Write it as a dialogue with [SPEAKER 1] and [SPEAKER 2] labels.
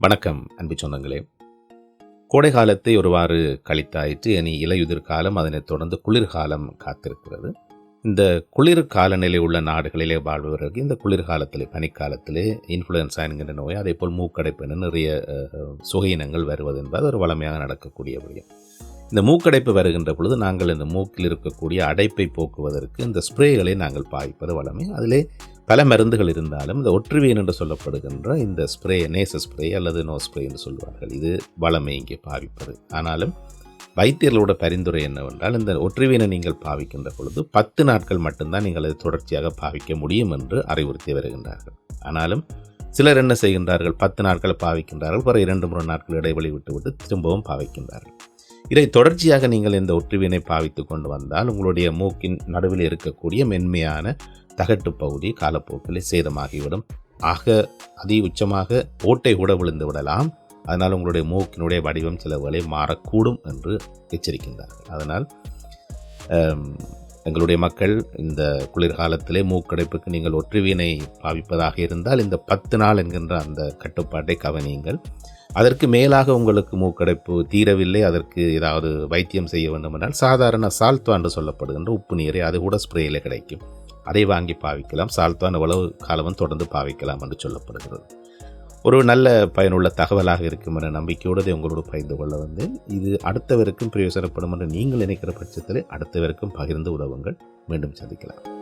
[SPEAKER 1] வணக்கம் அன்பு சொந்தங்களே. கோடை காலத்தை ஒருவாறு கழித்தாயிற்று இனி இலையுதிர் காலம் அதனைத் தொடர்ந்து குளிர்காலம் காத்திருக்கிறது. இந்த குளிர் காலநிலை உள்ள நாடுகளிலே வாழ்பவர்களுக்கு இந்த குளிர்காலத்திலே பனிக்காலத்திலே இன்ஃப்ளூயன்ஸா என்கின்ற நோய் அதே போல் மூக்கடைப்பு என நிறைய சுகையினங்கள் வருவது என்பது ஒரு வளமையாக நடக்கக்கூடிய விடயம். இந்த மூக்கடைப்பு வருகின்ற பொழுது நாங்கள் இந்த மூக்கில் இருக்கக்கூடிய அடைப்பை போக்குவதற்கு இந்த ஸ்ப்ரேகளை நாங்கள் பாய்ப்பது வளமை. அதிலே பல மருந்துகள் இருந்தாலும் இந்த ஒற்றுவியன் என்று சொல்லப்படுகின்ற இந்த ஸ்ப்ரே நேச ஸ்ப்ரே அல்லது நோ ஸ்ப்ரே என்று சொல்வார்கள். இது வளமை இங்கே பாவிப்பது. ஆனாலும் வைத்தியர்களோட பரிந்துரை என்னவென்றால் இந்த ஒற்றுவியனை நீங்கள் பாவிக்கின்ற பொழுது பத்து நாட்கள் மட்டும்தான் நீங்கள் அதை தொடர்ச்சியாக பாவிக்க முடியும் என்று அறிவுறுத்தி வருகின்றார்கள். ஆனாலும் சிலர் என்ன செய்கின்றார்கள்? பத்து நாட்கள் பாவிக்கின்றார்கள். பிறகு இரண்டு மூன்று நாட்கள் இடைவெளி விட்டுவிட்டு திரும்பவும் பாவிக்கின்றார்கள். இதை தொடர்ச்சியாக நீங்கள் இந்த ஒற்றுவினை பாவித்து கொண்டு வந்தால் உங்களுடைய மூக்கின் நடுவில் இருக்கக்கூடிய மென்மையான தகட்டு பகுதி காலப்போக்கில் சேதமாகிவிடும். ஆக அதி உச்சமாக ஓட்டை கூட விழுந்து விடலாம். அதனால் உங்களுடைய மூக்கினுடைய வடிவம் சில மாறக்கூடும் என்று எச்சரிக்கின்றார்கள். அதனால் எங்களுடைய மக்கள் இந்த குளிர்காலத்திலே மூக்கடைப்புக்கு நீங்கள் ஒற்றுவினை பாவிப்பதாக இருந்தால் இந்த பத்து நாள் என்கின்ற அந்த கட்டுப்பாட்டை கவனியுங்கள். அதற்கு மேலாக உங்களுக்கு மூக்கடைப்பு தீரவில்லை அதற்கு ஏதாவது வைத்தியம் செய்ய வேண்டும் என்றால் சாதாரண சால்த்வா என்று சொல்லப்படுகின்ற உப்பு நீரை அது கூட ஸ்ப்ரேயில் கிடைக்கும். அதை வாங்கி பாவிக்கலாம். சால்த்வான் எவ்வளவு காலமும் தொடர்ந்து பாவிக்கலாம் என்று சொல்லப்படுகிறது. ஒரு நல்ல பயனுள்ள தகவலாக இருக்கும் என்ற நம்பிக்கையோடு உங்களோடு பகிர்ந்து கொள்ள வந்தேன். இது அடுத்தவருக்கும் பிரயோசனப்படும் என்று நீங்கள் நினைக்கிற பட்சத்தில் அடுத்தவருக்கும் பகிர்ந்து உதவுங்கள். மீண்டும் சந்திக்கலாம்.